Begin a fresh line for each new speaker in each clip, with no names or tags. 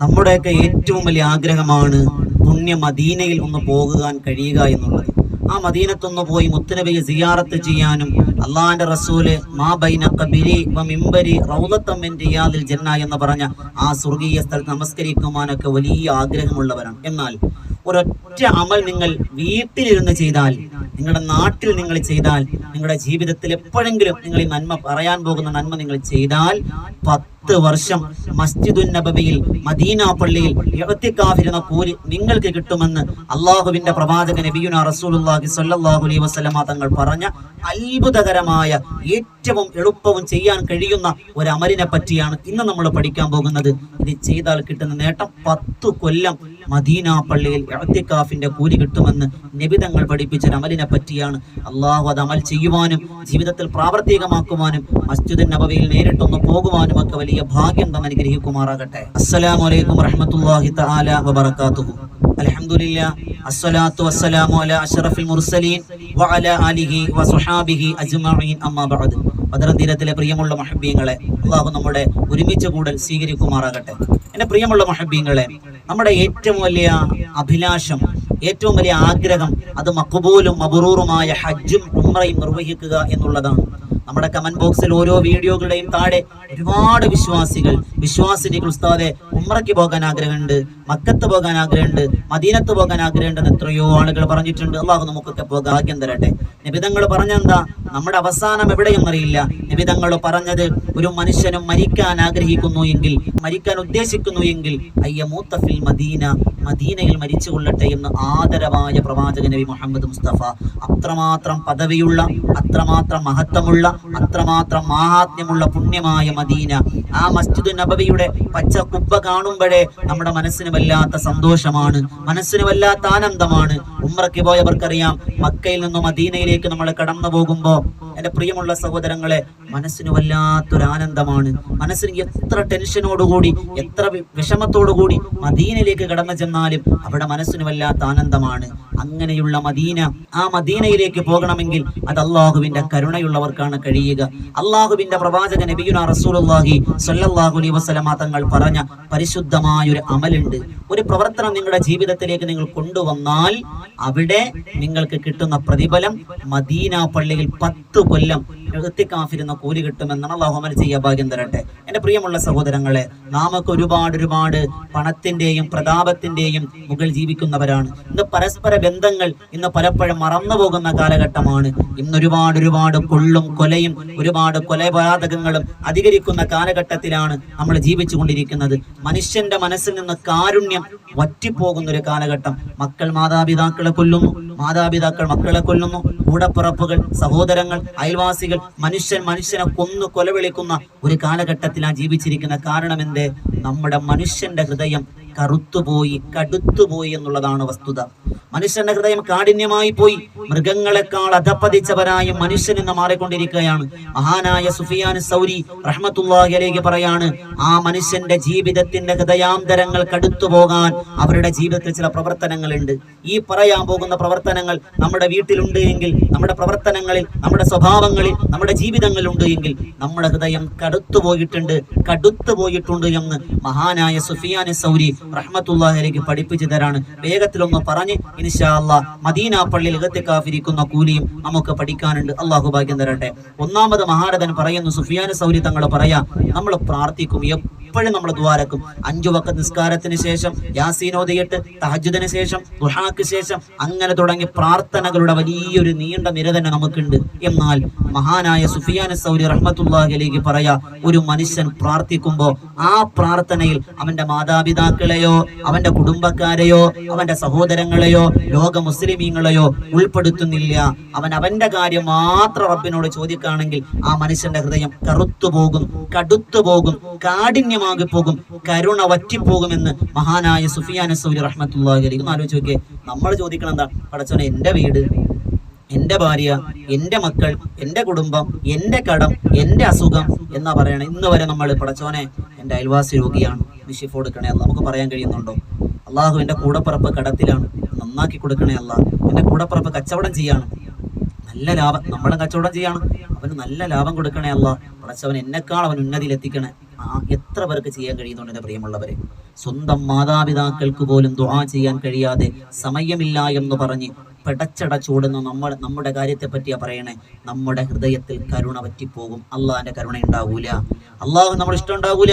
നമ്മുടെയൊക്കെ ഏറ്റവും വലിയ ആഗ്രഹമാണ് പുണ്യ മദീനയിൽ ഒന്ന് പോകുക കഴിയുക എന്നുള്ളത്. ആ മദീനത്തൊന്ന് പോയി മുത്തനബിയെ സിയാറത്ത് ചെയ്യാനും അള്ളാന്റെ റസൂൽ മാ ബൈന കബിരി മിംബരി റൗളത്തം മിൻ റിയാദിൽ ജന്ന എന്ന് പറഞ്ഞ ആ സ്വർഗീയ സ്ഥലത്ത് നമസ്കരിക്കുവാനൊക്കെ വലിയ ആഗ്രഹമുള്ളവരാണ്. എന്നാൽ ഒരൊറ്റ അമൽ നിങ്ങൾ വീട്ടിലിരുന്ന് ചെയ്താൽ നിങ്ങളുടെ നാട്ടിൽ നിങ്ങൾ ചെയ്താൽ നിങ്ങളുടെ ജീവിതത്തിൽ എപ്പോഴെങ്കിലും നിങ്ങൾ ഈ നന്മ പറയാൻ പോകുന്ന നന്മ നിങ്ങൾ ചെയ്താൽ പത്ത് വർഷം മസ്ജിദുൻ നബബിയിൽ മദീന പള്ളിയിൽ എഴുത്തിക്കാതിരുന്ന കൂലി നിങ്ങൾക്ക് കിട്ടുമെന്ന് അള്ളാഹുവിന്റെ പ്രവാചകൻ നബിയുന റസൂലുല്ലാഹി സല്ലാഹു അലൈഹി വസ്ലമ തങ്ങൾ പറഞ്ഞ അത്ഭുതകരമായ ഏറ്റവും എളുപ്പവും ചെയ്യാൻ കഴിയുന്ന ഒരു അമലിനെ പറ്റിയാണ് ഇന്ന് നമ്മൾ പഠിക്കാൻ പോകുന്നത്. ഇത് ചെയ്താൽ കിട്ടുന്ന നേട്ടം പത്തു കൊല്ലം മദീന പള്ളിയിൽ എഴുത്തിക്കാഫിന്റെ കൂലി കിട്ടുമെന്ന് നിബിതങ്ങൾ പഠിപ്പിച്ച അമലിനെ പറ്റിയാണ് അള്ളാഹു അത് അമൽ ചെയ്യുവാനും ജീവിതത്തിൽ പ്രാവർത്തികമാക്കുവാനും മസ്ജിദ് നബവിയിൽ നേരിട്ടൊന്ന് പോകുവാനും ഒക്കെ വലിയ ഭാഗ്യം തന്നെ അനുഗ്രഹിക്കുമാറാകട്ടെ. അസ്സലാമു അലൈക്കും വറഹ്മത്തുള്ളാഹി തആല വബറകാതുഹു. അൽഹംദുലില്ലാ അസ്സലാത്തു വസ്സലാമു അലാ അഷ്റഫിൽ മുർസലീൻ വഅലാ ആലിഹി വസുഹാബിഹി അജ്മഈൻ അമ്മാ ബഅദ്. ബദർ പ്രിയമുള്ള മഹബ്ബീങ്ങളെ അള്ളാഹു നമ്മുടെ ഒരുമിച്ച് കൂടൽ സ്വീകരിക്കുമാറാകട്ടെ. എന്റെ പ്രിയമുള്ള മഹബ്ബീങ്ങളെ നമ്മുടെ ഏറ്റവും വലിയ അഭിലാഷം ഏറ്റവും വലിയ ആഗ്രഹം അത് മക്ബൂലും മബറൂറുമായ ഹജ്ജും ഉമ്രയും നിർവഹിക്കുക എന്നുള്ളതാണ്. നമ്മുടെ കമന്റ് ബോക്സിൽ ഓരോ വീഡിയോകളുടെയും താഴെ ഒരുപാട് വിശ്വാസികൾ വിശ്വാസിനികൾ ഉസ്താദെ ഉമ്രയ്ക്ക് പോകാൻ ആഗ്രഹമുണ്ട് മക്കത്ത് പോകാൻ ആഗ്രഹമുണ്ട് മദീനത്ത് പോകാൻ ആഗ്രഹമുണ്ടെന്ന് എത്രയോ ആളുകൾ പറഞ്ഞിട്ടുണ്ട്. അള്ളാഹു നമുക്കൊക്കെ പോകാൻ ഭാഗ്യം തരട്ടെ. നിബിതങ്ങൾ പറഞ്ഞെന്താ? നമ്മുടെ അവസാനം എവിടെയും അറിയില്ല. നിബിതങ്ങൾ പറഞ്ഞത് ഒരു മനുഷ്യനും മരിക്കാൻ ആഗ്രഹിക്കുന്നു എങ്കിൽ മരിക്കാൻ ഉദ്ദേശിക്കുന്നു എങ്കിൽ അയ്യ മൂത്തഫിൽ മദീന മദീനയിൽ മരിച്ചു കൊള്ളട്ടെ എന്ന് ആദരവായ പ്രവാചക നബി മുഹമ്മദ് മുസ്തഫ. അത്രമാത്രം പദവിയുള്ള അത്രമാത്രം മഹത്വമുള്ള അത്രമാത്രം മാഹാത്മ്യമുള്ള പുണ്യമായ മദീന. ആ മസ്ജിദ് നബവിയുടെ പച്ച കുപ്പ കാണുമ്പോഴേ നമ്മുടെ മനസ്സിന് വല്ലാത്ത സന്തോഷമാണ്. മനസ്സിന് വല്ലാത്ത ആനന്ദമാണ്. ഉമ്രയ്ക്ക് പോയവർക്കറിയാം മക്കയിൽ നിന്നും മദീനയിലേക്ക് നമ്മൾ കടന്നു പോകുമ്പോൾ എന്റെ പ്രിയമുള്ള സഹോദരങ്ങളെ മനസ്സിന് വല്ലാത്തൊരു ആനന്ദമാണ് മനസ്സിന് എത്ര ടെൻഷനോടുകൂടി എത്ര വിഷമത്തോടുകൂടി മദീനയിലേക്ക് കടന്നു ചെന്നാലും അവിടെ മനസ്സിന് വല്ലാത്ത ആനന്ദമാണ്. അങ്ങനെയുള്ള മദീന ആ മദീനയിലേക്ക് പോകണമെങ്കിൽ അത് അള്ളാഹുവിന്റെ കരുണയുള്ളവർക്കാണ് കഴിയുക. അള്ളാഹുവിന്റെ പ്രവാചക നബിയുന റസൂലുള്ളാഹി സ്വല്ലല്ലാഹു അലൈഹി വസല്ലമ തങ്ങൾ പറഞ്ഞ പരിശുദ്ധമായ ഒരു അമലുണ്ട്. ഒരു പ്രവർത്തനം നിങ്ങളുടെ ജീവിതത്തിലേക്ക് നിങ്ങൾ കൊണ്ടുവന്നാൽ അവിടെ നിങ്ങൾക്ക് കിട്ടുന്ന പ്രതിഫലം മദീന പള്ളിയിൽ പത്ത് കൊല്ലം എഴുത്തിക്കാഫിരുന്ന കൂലി കിട്ടുമെന്നാണ് അള്ളാഹു അമൽ ചെയ്യാ ഭാഗ്യം തരട്ടെ. എന്റെ പ്രിയമുള്ള സഹോദരങ്ങളെ നാമൊക്കെ ഒരുപാട് ഒരുപാട് പണത്തിന്റെയും പ്രതാപത്തിന്റെയും മുകൾ ജീവിക്കുന്നവരാണ്. ഇന്ന് പരസ്പര ബന്ധങ്ങൾ ഇന്ന് പലപ്പോഴും മറന്നു പോകുന്ന കാലഘട്ടമാണ്. ഇന്ന് ഒരുപാട് ഒരുപാട് കൊള്ളും കൊലയും ഒരുപാട് കൊലപാതകങ്ങളും അധികരിക്കുന്ന കാലഘട്ടത്തിലാണ് നമ്മൾ ജീവിച്ചുകൊണ്ടിരിക്കുന്നത്. മനുഷ്യന്റെ മനസ്സിൽ നിന്ന് കാരുണ്യം വറ്റിപ്പോകുന്ന ഒരു കാലഘട്ടം. മക്കൾ മാതാപിതാക്കളെ കൊല്ലുന്നു മാതാപിതാക്കൾ മക്കളെ കൊല്ലുന്നു കൂടപ്പിറപ്പുകൾ സഹോദരങ്ങൾ അയൽവാസികൾ മനുഷ്യൻ മനുഷ്യനെ കൊന്നു കൊലവിളിക്കുന്ന ഒരു കാലഘട്ടത്തിലാണ് ജീവിച്ചിരിക്കുന്ന കാരണം എന്തേ? നമ്മുടെ മനുഷ്യന്റെ ഹൃദയം കറുത്തുപോയി കടുത്തുപോയി എന്നുള്ളതാണ് വസ്തുത. മനുഷ്യന്റെ ഹൃദയം കാഠിന്യമായി പോയി മൃഗങ്ങളെക്കാൾ അധപ്പതിച്ചവരായ മനുഷ്യൻ എന്ന് മാറിക്കൊണ്ടിരിക്കുകയാണ്. മഹാനായ സുഫിയാൻ സൗരി റഹ്മത്തുള്ളാഹി അലൈഹി പറയാണ് ആ മനുഷ്യന്റെ ജീവിതത്തിന്റെ ഹൃദയാന്തരങ്ങൾ കടുത്തു പോകാൻ അവരുടെ ജീവിതത്തിൽ ചില പ്രവർത്തനങ്ങളുണ്ട്. ഈ പറയാൻ പോകുന്ന പ്രവർത്തനങ്ങൾ നമ്മുടെ വീട്ടിലുണ്ട് എങ്കിൽ നമ്മുടെ പ്രവർത്തനങ്ങളിൽ നമ്മുടെ സ്വഭാവങ്ങളിൽ നമ്മുടെ ജീവിതങ്ങളിൽ ഉണ്ട് എങ്കിൽ നമ്മുടെ ഹൃദയം കടുത്തു പോയിട്ടുണ്ട് കടുത്തു പോയിട്ടുണ്ട് എന്ന് മഹാനായ സുഫിയാൻ സൗരി റഹ്മത്തുള്ളാഹിലേക്ക് പഠിപ്പിച്ചു തരാണ്. വേഗത്തിലൊന്ന് പറഞ്ഞ് ഇൻഷാ മദീന പള്ളിയിൽ കാഫിരിക്കുന്ന കൂലിയും നമുക്ക് പഠിക്കാനുണ്ട്. അള്ളാഹു ഭാഗ്യം തരട്ടെ. ഒന്നാമത് മഹാരഥൻ പറയുന്നു സുഫിയാൻ സൗരി തങ്ങൾ പറയാ നമ്മൾ പ്രാർത്ഥിക്കും എപ്പോഴും നമ്മൾ ദ്വാരക്കും അഞ്ചു വക്ക നിസ്കാരത്തിന് ശേഷം യാസീനോദയിട്ട് തഹജുദിന് ശേഷം ദുഹാക്ക് ശേഷം അങ്ങനെ തുടങ്ങി പ്രാർത്ഥനകളുടെ വലിയൊരു നീണ്ട നിര തന്നെ നമുക്കുണ്ട്. എന്നാൽ മഹാനായ സുഫിയാൻ സൗരി റഹ്മത്തുള്ളാഹിലേക്ക് പറയാ ഒരു മനുഷ്യൻ പ്രാർത്ഥിക്കുമ്പോൾ ആ പ്രാർത്ഥനയിൽ അവന്റെ മാതാപിതാക്കളെയോ അവന്റെ കുടുംബക്കാരെയോ അവന്റെ സഹോദരങ്ങളെയോ ലോക മുസ്ലിമീങ്ങളെയോ ഉൾപ്പെടുത്തുന്നില്ല. അവൻ അവന്റെ കാര്യം മാത്രം റബ്ബിനോട് ചോദിക്കുകയാണെങ്കിൽ ആ മനുഷ്യന്റെ ഹൃദയം കറുത്തു പോകും കടുത്തു പോകും കാഠിന്യമാകി പോകും കരുണ വറ്റിപ്പോകുമെന്ന് മഹാനായ സുഫിയാൻ സൗരി റഹ്മത്തുള്ളാഹി ആലോചിച്ച് നോക്കിയേ നമ്മൾ ചോദിക്കണം എന്താ? പടച്ചോനെ എന്റെ വീട് എന്റെ ഭാര്യ എന്റെ മക്കൾ എന്റെ കുടുംബം എന്റെ കടം എന്റെ അസുഖം എന്നാ പറയണേ. ഇന്ന് വരെ നമ്മൾ പടച്ചോനെ എന്റെ അയൽവാസി രോഗിയാണ്. നിഷിഫ് കൊടുക്കണേ അല്ല. നമുക്ക് പറയാൻ കഴിയുന്നുണ്ടോ? അള്ളാഹു എന്റെ കൂടപ്പിറപ്പ് കടത്തിലാണ്. നന്നാക്കി കൊടുക്കണേ അല്ല. എന്റെ കൂടപ്പിറപ്പ് കച്ചവടം ചെയ്യാണ്. നല്ല ലാഭം. നമ്മളും കച്ചവടം ചെയ്യാണ്. അവന് നല്ല ലാഭം കൊടുക്കണേ അല്ല. പടച്ചവൻ എന്നെക്കാൾ അവൻ ഉന്നതിയിൽ എത്തിക്കണേ ആ- എത്ര പേർക്ക് ചെയ്യാൻ കഴിയുന്നുണ്ട് എന്റെ പ്രിയമുള്ളവരെ? സ്വന്തം മാതാപിതാക്കൾക്ക് പോലും ദുആ ചെയ്യാൻ കഴിയാതെ സമയമില്ല എന്ന് പറഞ്ഞ് പെടച്ചടച്ചോടുന്ന നമ്മൾ നമ്മുടെ കാര്യത്തെ പറ്റിയാ പറയണേ. നമ്മുടെ ഹൃദയത്തിൽ കരുണ പറ്റിപ്പോകും. അള്ളാഹിന്റെ കരുണ ഉണ്ടാവൂല. അള്ളാഹു നമ്മൾ ഇഷ്ടം ഉണ്ടാവൂല.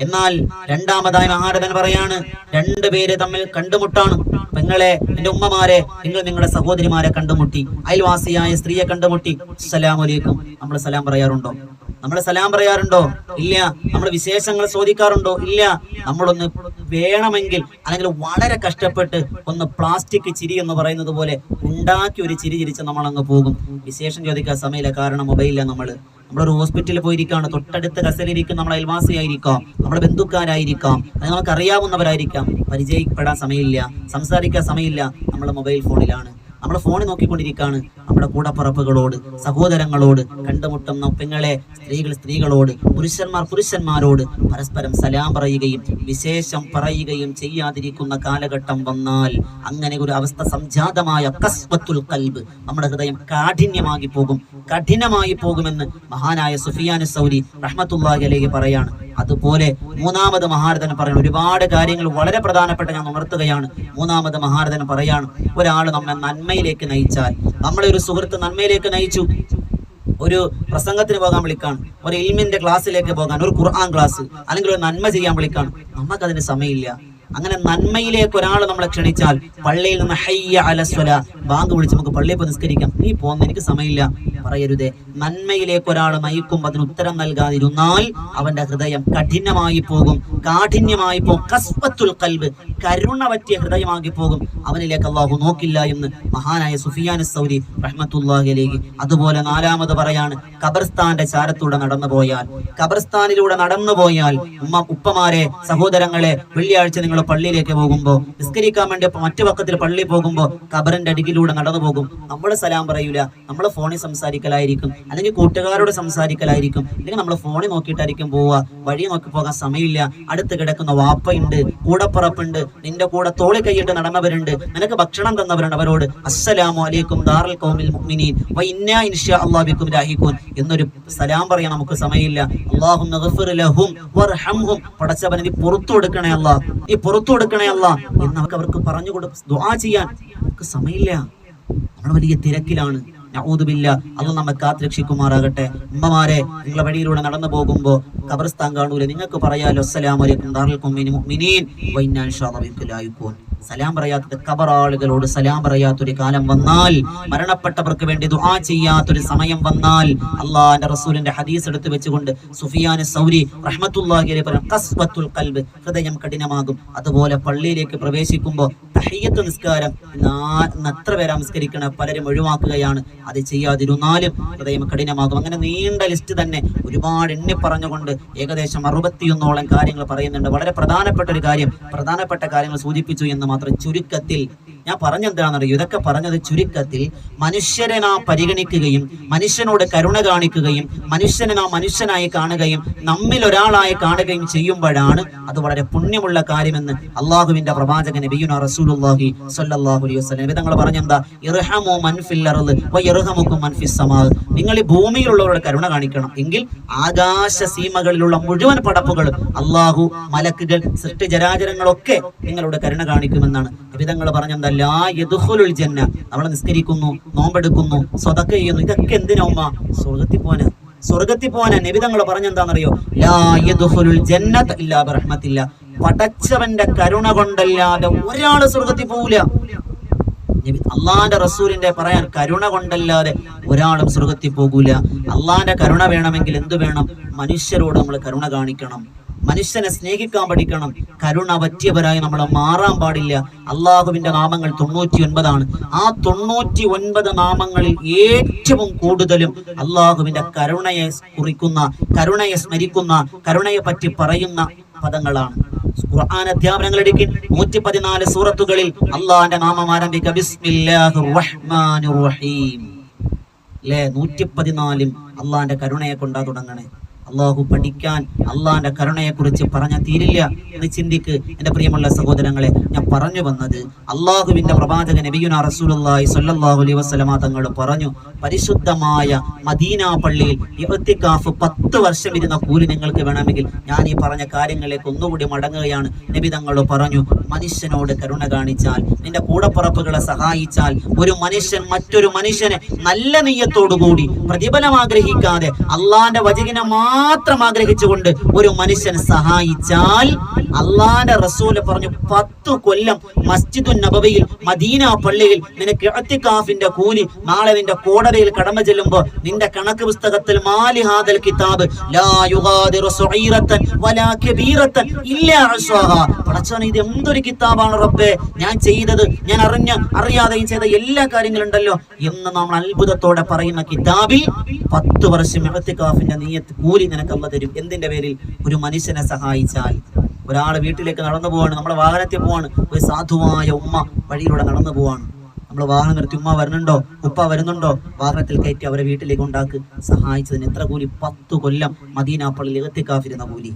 എന്നാൽ രണ്ടാമതായി മഹാരഥൻ പറയാണ് രണ്ടു പേര് തമ്മിൽ കണ്ടുമുട്ടാണ്. പെങ്ങളെ എന്റെ ഉമ്മമാരെ നിങ്ങൾ നിങ്ങളുടെ സഹോദരിമാരെ കണ്ടുമുട്ടി. അയൽവാസിയായ സ്ത്രീയെ കണ്ടുമുട്ടി. അസ്സലാമു അലൈക്കും. നമ്മൾ സലാം പറയാറുണ്ടോ? നമ്മൾ സലാം പറയാറുണ്ടോ? ഇല്ല. നമ്മൾ വിശേഷങ്ങൾ ചോദിക്കാറുണ്ടോ? ഇല്ല. നമ്മളൊന്ന് വേണമെങ്കിൽ അല്ലെങ്കിൽ വളരെ കഷ്ടപ്പെട്ട് ഒന്ന് പ്ലാസ്റ്റിക് ചിരി എന്ന് പറയുന്നത് പോലെ ഉണ്ടാക്കി ഒരു ചിരി ചിരിച്ച് നമ്മൾ അങ്ങ് പോകും. വിശേഷം ചോദിക്കാൻ സമയമില്ല. കാരണം മൊബൈലില്ല നമ്മൾ നമ്മളൊരു ഹോസ്പിറ്റലിൽ പോയിരിക്കുകയാണ് തൊട്ടടുത്ത് കസലിരിക്കും നമ്മൾ അയൽവാസിയായിരിക്കാം. നമ്മുടെ ബന്ധുക്കാരായിരിക്കാം. അത് നമുക്ക് അറിയാവുന്നവരായിരിക്കാം പരിചയപ്പെടാൻ സമയമില്ല. സംസാരിക്കാൻ സമയമില്ല. നമ്മൾ മൊബൈൽ ഫോണിലാണ് നമ്മൾ ഫോണിൽ നോക്കിക്കൊണ്ടിരിക്കുകയാണ് നമ്മുടെ കൂടപ്പറപ്പുകളോട് സഹോദരങ്ങളോട് കണ്ടുമുട്ടുന്ന പെങ്ങളെ സ്ത്രീകൾ സ്ത്രീകളോട് പുരുഷന്മാർ പുരുഷന്മാരോട് പരസ്പരം സലാം പറയുകയും വിശേഷം പറയുകയും ചെയ്യാതിരിക്കുന്ന കാലഘട്ടം വന്നാൽ അങ്ങനെ ഒരു അവസ്ഥ സംജാതമായ കസ്മത്തുൽ കൽബ് നമ്മുടെ ഹൃദയം കാഠിന്യമാകി പോകും. കഠിനമായി പോകുമെന്ന് മഹാനായ സുഫിയാൻ സൗരി റഹ്മത്തുല്ലാഹി അലൈഹി പറയാണ്. അതുപോലെ മൂന്നാമത് മഹാരഥൻ പറയുന്നു ഒരുപാട് കാര്യങ്ങൾ വളരെ പ്രധാനപ്പെട്ട ഞാൻ ഉണർത്തുകയാണ്. മൂന്നാമത് മഹാരഥൻ പറയാണ് ഒരാൾ നമ്മെ നന്മയിലേക്ക് നയിച്ചാൽ നമ്മളെ ഒരു സുഹൃത്ത് നന്മയിലേക്ക് നയിച്ചു. ഒരു പ്രസംഗത്തിന് പോകാൻ വിളിക്കാണ് ഒരു ഇൽമിന്റെ ക്ലാസ്സിലേക്ക് പോകാൻ ഒരു ഖുർആൻ ക്ലാസ് അല്ലെങ്കിൽ ഒരു നന്മ ചെയ്യാൻ വിളിക്കാണ് നമുക്കതിന് സമയമില്ല. അങ്ങനെ നന്മയിലേക്ക് ഒരാൾ നമ്മളെ ക്ഷണിച്ചാൽ പള്ളിയിൽ നിന്ന് ഹയ്യ അലസ്വല ബാങ്ക് വിളിച്ച് നമുക്ക് പള്ളിയിൽ പോയി നിസ്കരിക്കാം. നീ പോകുന്ന എനിക്ക് സമയമില്ല. പറയരുതേ. നന്മയിലേക്ക് ഒരാൾ മയക്കും അതിന് ഉത്തരം നൽകാതിരുന്നാൽ അവന്റെ ഹൃദയം കഠിനമായി പോകും. കാഠിന്യമായി പോകും കസ്ബത്തുൽ കൽബ് കരുണ പറ്റിയ ഹൃദയമാക്കി പോകും. അവനിലേക്ക് അള്ളാഹു നോക്കില്ല എന്ന് മഹാനായ സുഫിയാൻ സൗരി റഹ്മത്തുല്ലാഹിലേക്ക് അതുപോലെ നാലാമത് പറയാണ് ഖബർസ്ഥാന്റെ ചാരത്തൂടെ നടന്നു പോയാൽ. ഖബർസ്ഥാനിലൂടെ നടന്നു പോയാൽ ഉമ്മ ഉപ്പമാരെ സഹോദരങ്ങളെ വെള്ളിയാഴ്ച നിങ്ങൾ പള്ളിയിലേക്ക് പോകുമ്പോൾ നിസ്കരിക്കാൻ വേണ്ടി മറ്റു പക്കത്തിൽ പള്ളി പോകുമ്പോൾ ഖബറിന്റെ അടികിലൂടെ നടന്നു പോകും. നമ്മൾ സലാം പറയൂല. നമ്മൾ ഫോണിൽ സംസാരിക്കലായിരിക്കും. അല്ലെങ്കിൽ കൂട്ടുകാരോട് സംസാരിക്കലായിരിക്കും. അല്ലെങ്കിൽ നമ്മൾ ഫോണിൽ നോക്കിയിട്ടായിരിക്കും പോവുക. വഴി നോക്കി പോകാൻ സമയമില്ല. അടുത്ത് കിടക്കുന്ന വാപ്പയുണ്ട് കൂടപ്പുറപ്പുണ്ട് നിന്റെ കൂടെ തോളി കൈയിട്ട് നടന്നവരുണ്ട് നിനക്ക് ഭക്ഷണം തന്നവരുണ്ട് അവരോട്. അസ്സലാമു അലൈക്കും ദാറൽ കോമിൽ മുഅ്മിനീൻ. വ ഇന്നാ ഇൻഷാ അല്ലാഹു ബിക്കും ലാഹിഖൂൻ എന്നൊരു സലാം പറയാൻ നമുക്ക് സമയമില്ല. അല്ലാഹുമ്മ ഗഫിർ ലഹും നീ പുറത്തു കൊടുക്കണേ അല്ലാ. നീ പുറത്തു കൊടുക്കണേ അല്ലാ. എന്ന് നമുക്ക് അവർക്ക് പറഞ്ഞു കൊടു ദുആ ചെയ്യാൻ. നമുക്ക് സമയമില്ല. നമ്മൾ വലിയ തിരക്കിലാണ്. നഊദുബില്ല അല്ല നമ്മെ കാത്തിരക്ഷിക്കുമാറാകട്ടെ. ഉമ്മമാരെ നിങ്ങളെ വഴിയിലൂടെ നടന്നു പോകുമ്പോൾ ഖബർസ്ഥാൻ കാണൂല. നിങ്ങൾക്ക് പറയാലോ അസ്സലാമു അലൈക്കും ദാറുൽ ഖുമ്മീനി മുഅ്മിനീൻ വൈനാൻ ബിക്കും ലായിഖൂൻ സലാം പറയാത്തത് കബറാളുകളോട് സലാം പറയാത്തൊരു കാലം വന്നാൽ മരണപ്പെട്ടവർക്ക് വേണ്ടി ദുആ ചെയ്യാത്തൊരു സമയം വന്നാൽ അള്ളാഹിന്റെ റസൂലിന്റെ ഹദീസ് എടുത്ത് വെച്ചുകൊണ്ട് സുഫിയാൻ സൗരി റഹ്മത്തുള്ളാഹി അലൈഹി പറയും ഖസ്വത്തുൽ ഖൽബ് ഹൃദയം കഠിനമാകും. അതുപോലെ പള്ളിയിലേക്ക് പ്രവേശിക്കുമ്പോൾ തഹയ്യത്ത് നിസ്കാരം എത്ര പേരാ നിസ്കരിക്കണ പലരും ഒഴിവാക്കുകയാണ്. അത് ചെയ്യാതിരുന്നാലും ഹൃദയം കഠിനമാകും. അങ്ങനെ നീണ്ട ലിസ്റ്റ് തന്നെ ഒരുപാട് എണ്ണി പറഞ്ഞുകൊണ്ട് ഏകദേശം അറുപത്തിയൊന്നോളം കാര്യങ്ങൾ പറയുന്നുണ്ട്. വളരെ പ്രധാനപ്പെട്ട ഒരു കാര്യം പ്രധാനപ്പെട്ട കാര്യങ്ങൾ സൂചിപ്പിച്ചു എന്ന് മാത്രം ചുരുക്കത്തിൽ ഞാൻ പറഞ്ഞെന്താണെന്നറിയോ? ഇതൊക്കെ പറഞ്ഞത് ചുരുക്കത്തിൽ മനുഷ്യരെ നാം പരിഗണിക്കുകയും മനുഷ്യനോട് കരുണ കാണിക്കുകയും മനുഷ്യനെ നാം മനുഷ്യനായി കാണുകയും നമ്മിൽ ഒരാളായി കാണുകയും ചെയ്യുമ്പോഴാണ് അത് വളരെ പുണ്യമുള്ള കാര്യമെന്ന് അള്ളാഹുവിന്റെ പ്രവാചകൻ നബിയുന റസൂലുള്ളാഹി സല്ലല്ലാഹു അലൈഹി വസല്ലം. ഇത് തങ്ങൾ പറഞ്ഞെന്താ? ഇർഹമു മൻ ഫിൽ അർൾ വ യർഹമുക്കും മൻ ഫിസ് സമാ. നിങ്ങൾ ഈ ഭൂമിയിലുള്ളവരുടെ കരുണ കാണിക്കണം. എങ്കിൽ ആകാശ സീമകളിലുള്ള മുഴുവൻ പടപ്പുകളും അള്ളാഹു മലക്കുകൾ സൃഷ്ടിജരാചരങ്ങളൊക്കെ നിങ്ങളുടെ കരുണ കാണിക്കുമെന്നാണ്. നബി തങ്ങൾ പറഞ്ഞെന്തല്ല യദ്ഖുലുൽ ജന്ന നമ്മൾ നിസ്കരിക്കുന്നു നോമ്പെടുക്കുന്നു സ്വതക്ക ചെയ്യുന്നു. ഇതൊക്കെ എന്തിനാ ഉമ്മ? സ്വർഗത്തിൽ പോന സ്വർഗത്തിൽ പോവാനാ. നബി തങ്ങൾ പറഞ്ഞെന്താണെന്നറിയോ ലാ യദ്ഖുലുൽ ജന്നത ഇല്ലാ ബിറഹ്മത്തില്ല. പടച്ചവന്റെ കരുണ കൊണ്ടല്ലാതെ ഒരാൾ സ്വർഗത്തിൽ പോവില്ല അള്ളാന്റെ റസൂലിന്റെ പറയാൻ കരുണ കൊണ്ടല്ലാതെ ഒരാളും സ്വർഗത്തിൽ പോകൂല. അള്ളാന്റെ കരുണ വേണമെങ്കിൽ എന്തു വേണം? മനുഷ്യരോട് നമ്മൾ കരുണ കാണിക്കണം. മനുഷ്യനെ സ്നേഹിക്കാൻ പഠിക്കണം. കരുണ പറ്റിയവരായി നമ്മൾ മാറാൻ പാടില്ല. അള്ളാഹുവിന്റെ നാമങ്ങൾ തൊണ്ണൂറ്റി ഒൻപതാണ് ആ തൊണ്ണൂറ്റി ഒൻപത് നാമങ്ങളിൽ ഏറ്റവും കൂടുതലും അള്ളാഹുവിന്റെ കരുണയെ കുറിക്കുന്ന കരുണയെ സ്മരിക്കുന്ന കരുണയെ പറ്റി പറയുന്ന പദങ്ങളാണ്. ഖുർആൻ അധ്യാപനങ്ങൾ എടുക്കും. നൂറ്റി പതിനാല് സൂറത്തുകളിൽ അള്ളാഹിന്റെ നാമം ആരംഭിക്കുക ബിസ്മില്ലാഹിർ റഹ്മാനിർ റഹീം. അല്ലേ നൂറ്റി പതിനാലും അള്ളാഹിന്റെ കരുണയെ കൊണ്ടാ തുടങ്ങണേ. അള്ളാഹു പഠിക്കാൻ അള്ളാഹിന്റെ കരുണയെക്കുറിച്ച് പറഞ്ഞ തീരില്ല എന്ന് ചിന്തിക്ക് എന്റെ പ്രിയമുള്ള സഹോദരങ്ങളെ ഞാൻ പറഞ്ഞു വന്നത് അള്ളാഹുവിന്റെ പ്രവാചകൻ നബിയുന റസൂലി സല്ലാഹു അലൈഹി വസല്ലമ തങ്ങൾ പറഞ്ഞു പരിശുദ്ധമായ മദീന പള്ളിയിൽ ഇവത്തിക്കാഫ് പത്ത് വർഷം ഇരുന്ന കൂലി നിങ്ങൾക്ക് വേണമെങ്കിൽ ഞാൻ ഈ പറഞ്ഞ കാര്യങ്ങളിലേക്ക് ഒന്നുകൂടി മടങ്ങുകയാണ്. നബി തങ്ങൾ പറഞ്ഞു മനുഷ്യനോട് കരുണ കാണിച്ചാൽ നിന്റെ കൂടപ്പറപ്പുകളെ സഹായിച്ചാൽ ഒരു മനുഷ്യൻ മറ്റൊരു മനുഷ്യനെ നല്ല നെയ്യത്തോടുകൂടി പ്രതിഫലം ആഗ്രഹിക്കാതെ അള്ളാന്റെ വചകിനെ മാത്രം ആഗ്രഹിച്ചുകൊണ്ട് ഒരു മനുഷ്യൻ സഹായിച്ചാൽ അള്ളാന്റെ റസൂൽ പറഞ്ഞു പത്തു കൊല്ലം മസ്ജിദുൻ നബവിയിൽ മദീന പള്ളിയിൽ നിനക്ക് ഇഅ്തികാഫിന്റെ കൂലി നാളെ നിന്റെ കോടതിയിൽ കടമ ചെല്ലുമ്പോ നിന്റെ കണക്ക് പുസ്തകത്തിൽ മാലിഹാദൽ കിതാബ് ലാ യുഗാദിറു വലാ ഇല്ലാ അസ്വാഹ ഇത് എന്തൊരു കിതാബാണ് റബ്ബേ? ഞാൻ ചെയ്തത് ഞാൻ അറിഞ്ഞ അറിയാതെയും ചെയ്ത എല്ലാ കാര്യങ്ങളും ഉണ്ടല്ലോ എന്ന് നമ്മൾ അത്ഭുതത്തോടെ പറയുന്ന കിതാബിൽ പത്ത് വർഷം ഇഅ്തികാഫിന്റെ നീയത്ത് കൂലി നിനക്ക് അല്ല തരും. എന്തിന്റെ പേരിൽ? ഒരു മനുഷ്യനെ സഹായിച്ചാൽ. ഒരാൾ വീട്ടിലേക്ക് നടന്നു പോവാണ് നമ്മളെ വാഹനത്തിൽ പോവാണ്. ഒരു സാധുവായ ഉമ്മ വഴിയിലൂടെ നടന്നു പോവാണ്. നമ്മൾ വാഹനം നിർത്തി ഉമ്മ വരുന്നുണ്ടോ? ഉപ്പ വരുന്നുണ്ടോ? വാഹനത്തിൽ കയറ്റി അവരെ വീട്ടിലേക്ക് ഉണ്ടാക്കി സഹായിച്ചതിന് എത്ര കൂലി? പത്തു കൊല്ലം മദീന പള്ളിയിൽ എത്തിക്കാഫിരുന്ന കൂലി.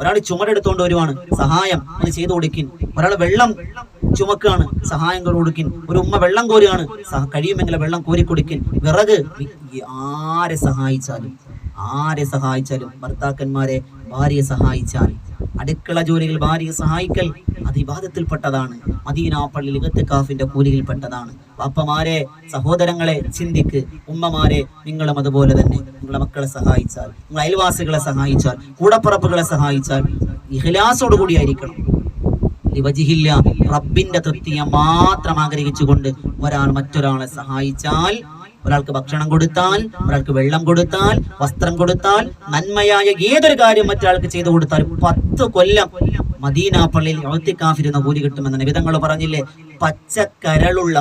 ഒരാൾ ചുമടെടുത്തോണ്ട് വരുവാണ് സഹായം ഒന്ന് ചെയ്തു കൊടുക്കിൻ. ഒരാൾ വെള്ളം ചുമക്കാണ് സഹായം കൊടുക്കിൻ. ഒരു ഉമ്മ വെള്ളം കോരുകയാണ് കഴിയുമെങ്കിൽ വെള്ളം കോരി കൊടുക്കിൻ വിറക് ആരെ സഹായിച്ചാലും. ആരെ സഹായിച്ചാലും ഭർത്താക്കന്മാരെ ഭാര്യയെ സഹായിച്ചാൽ അടുക്കള ജോലികൾ ഭാര്യയെ സഹായിക്കൽ അത് ഇബാദത്തിൽപ്പെട്ടതാണ് മദീന പള്ളിയിൽ കാഫിന്റെ കൂലിയിൽപ്പെട്ടതാണ്. വാപ്പമാരെ സഹോദരങ്ങളെ ചിന്തിക്ക്. ഉമ്മമാരെ നിങ്ങളും അതുപോലെ തന്നെ നിങ്ങളെ മക്കളെ സഹായിച്ചാൽ നിങ്ങൾ അയൽവാസികളെ സഹായിച്ചാൽ കൂടപ്പുറപ്പുകളെ സഹായിച്ചാൽ ഇഹ്ലാസോടുകൂടി ആയിരിക്കണം. റബ്ബിന്റെ തൃപ്തിയെ മാത്രം ആഗ്രഹിച്ചുകൊണ്ട് ഒരാൾ മറ്റൊരാളെ സഹായിച്ചാൽ ഒരാൾക്ക് ഭക്ഷണം കൊടുത്താൽ ഒരാൾക്ക് വെള്ളം കൊടുത്താൽ വസ്ത്രം കൊടുത്താൽ നന്മയായ ഏതൊരു കാര്യം മറ്റൊരാൾക്ക് ചെയ്തു കൊടുത്താൽ പത്ത് കൊല്ലം മദീന പള്ളിയിൽ ഔത്തിക്കാഫിരുന്ന കൂലി കിട്ടുമെന്ന് നിബിധങ്ങൾ പറഞ്ഞില്ലേ? പച്ചക്കരളുള്ള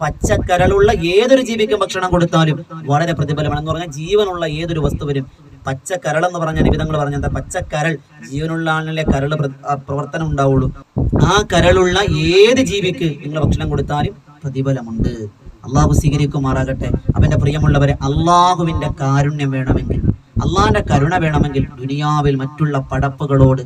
പച്ചക്കരളുള്ള ഏതൊരു ജീവിക്കും ഭക്ഷണം കൊടുത്താലും വളരെ പ്രതിഫലമാണ് എന്ന് പറഞ്ഞാൽ ജീവനുള്ള ഏതൊരു വസ്തുവിനും പച്ചക്കരൾ എന്ന് പറഞ്ഞ നിബിധങ്ങൾ പറഞ്ഞ എന്താ? പച്ചക്കരൾ. ജീവനുള്ള ആളിലെ കരൾ പ്രവർത്തനം ഉണ്ടാവുള്ളൂ. ആ കരളുള്ള ഏത് ജീവിക്ക് നിങ്ങൾ ഭക്ഷണം കൊടുത്താലും പ്രതിഫലമുണ്ട്. അള്ളാഹു സ്വീകരിക്കുമാറാകട്ടെ. അവന്റെ പ്രിയമുള്ളവരെ അള്ളാഹുവിന്റെ കാരുണ്യം വേണമെങ്കിൽ അള്ളാഹിന്റെ കരുണ വേണമെങ്കിൽ ദുനിയാവിൽ മറ്റുള്ള പടപ്പുകളോട്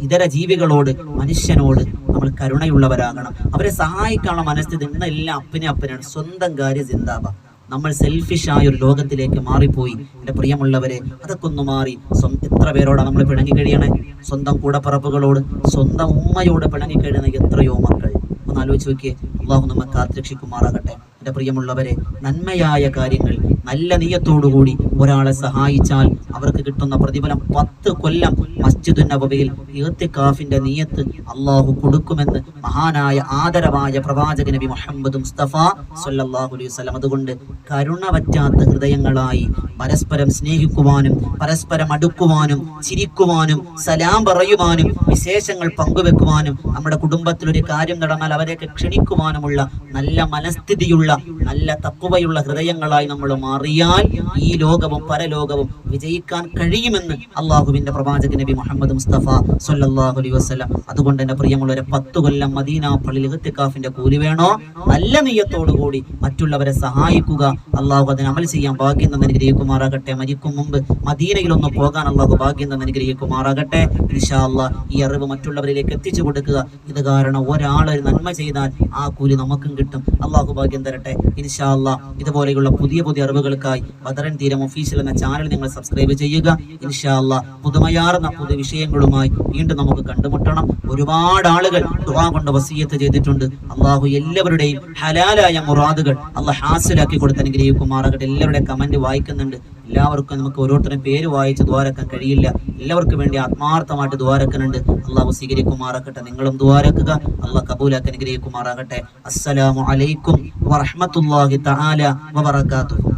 ഇതര ജീവികളോട് മനുഷ്യനോട് നമ്മൾ കരുണയുള്ളവരാകണം. അവരെ സഹായിക്കാനുള്ള മനസ്സിൽ എല്ലാം അപ്പനെ അപ്പനാണ്. സ്വന്തം കാര്യ ചിന്താബ. നമ്മൾ സെൽഫിഷായ ഒരു ലോകത്തിലേക്ക് മാറിപ്പോയി. എന്റെ പ്രിയമുള്ളവരെ അതൊക്കെ ഒന്ന് മാറി. എത്ര പേരോടാണ് നമ്മൾ പിണങ്ങി കഴിയണേ? സ്വന്തം കൂടപ്പറപ്പുകളോട് സ്വന്തം ഉമ്മയോട് പിണങ്ങി കഴിയണ എത്രയോ മക്കൾ? ഒന്ന് ആലോചിച്ച് നോക്കിയേ. അള്ളാഹു നമ്മെ കാത്തുരക്ഷിക്കുമാറാകട്ടെ. എന്റെ പ്രിയമുള്ളവരെ നന്മയായ കാര്യങ്ങൾ നല്ല നീയത്തോടുകൂടി ഒരാളെ സഹായിച്ചാൽ അവർക്ക് കിട്ടുന്ന പ്രതിഫലം പത്ത് കൊല്ലം മസ്ജിദ് നബവിയിൽ ഇഹ്തികാഫിന്റെ നീയത്ത് അള്ളാഹു കൊടുക്കുമെന്ന് മഹാനായ ആദരവായ പ്രവാചക നബി മുഹമ്മദ് മുസ്തഫ സല്ലാഹു അലൈഹി സ്വലം അതുകൊണ്ട് കരുണ പറ്റാത്ത ഹൃദയങ്ങളായി പരസ്പരം സ്നേഹിക്കുവാനും പരസ്പരം അടുക്കുവാനും ചിരിക്കുവാനും സലാം പറയുവാനും വിശേഷങ്ങൾ പങ്കുവെക്കുവാനും നമ്മുടെ കുടുംബത്തിൽ ഒരു കാര്യം നടന്നാൽ അവരെയൊക്കെ ക്ഷണിക്കുവാനുമുള്ള നല്ല മനസ്ഥിതിയുള്ള നല്ല തക്കുവയുള്ള ഹൃദയങ്ങളായി നമ്മൾ മാറിയാൽ ഈ ലോകവും പരലോകവും വിജയിക്കാൻ കഴിയുമെന്ന് അള്ളാഹുവിന്റെ പ്രവാചക നബി മുഹമ്മദ് മുസ്തഫ സല്ലല്ലാഹു അലൈഹി വസല്ലം. അതുകൊണ്ട് തന്നെ പ്രിയമുള്ളവരെ പത്തു കൊല്ലം മദീന പള്ളിയിൽ ഇഹ്തികാഫിന്റെ കൂലി വേണോ? നല്ല നെയ്യത്തോടുകൂടി മറ്റുള്ളവരെ സഹായിക്കുക. അള്ളാഹു അതിന് അമൽ ചെയ്യാൻ ഭാഗ്യം തന്നെ അനുഗ്രഹിക്കുമാറാകട്ടെ. മരിക്കും മുമ്പ് മദീനയിലൊന്ന് പോകാൻ അള്ളാഹു ഭാഗ്യം തന്നെ അനുഗ്രഹിക്കുമാറാകട്ടെ. ഇൻഷാ ഈ അറിവ് മറ്റുള്ളവരിലേക്ക് എത്തിച്ചു കൊടുക്കുക. ഇത് കാരണം ഒരാൾ ഒരു നന്മ ചെയ്താൽ ആ കൂലി നമുക്കും കിട്ടും. അള്ളാഹു ഭാഗ്യം തരട്ടെ. ഇൻഷാ ഇതുപോലെയുള്ള പുതിയ പുതിയ അറിവുകൾക്കായി ബദറൻ തീരം ഒഫീഷ്യൽ എന്ന ചാനൽ നിങ്ങൾ സബ്സ്ക്രൈബ് ചെയ്യുക. ഇൻഷാല്ല പുതുമയാർന്ന പുതു വിഷയങ്ങളുമായി വീണ്ടും നമുക്ക് കണ്ടുമുട്ടണം. ഒരുപാട് ആളുകൾ ദുവാ കൊണ്ട് വസീയത്ത് ചെയ്തിട്ടുണ്ട്. അള്ളാഹു എല്ലാവരുടെയും ഹലാലായ മുറാദുകൾ അള്ളാഹ് ഹാസിലാക്കി കൊടുത്ത് അനുഗ്രഹിക്കുമാറാകട്ടെ. എല്ലാവരുടെയും കമന്റ് വായിക്കുന്നുണ്ട്. എല്ലാവർക്കും നമുക്ക് ഓരോരുത്തരും പേര് വായിച്ച് ദ്വാരക്കാൻ കഴിയില്ല. എല്ലാവർക്കും വേണ്ടി ആത്മാർത്ഥമായിട്ട് ദ്വാരക്കുന്നുണ്ട് അള്ളാഹു സ്വീകരിക്കുമാറാക്കട്ടെ നിങ്ങളും ദ്വാരക്കുക അള്ളാഹ് കബൂലാക്കി അനുഗ്രഹിക്കുമാറാകട്ടെ. അസ്സലാമു അലൈക്കും വറഹ്മത്തുള്ളാഹി തആല വബറകാതുഹു.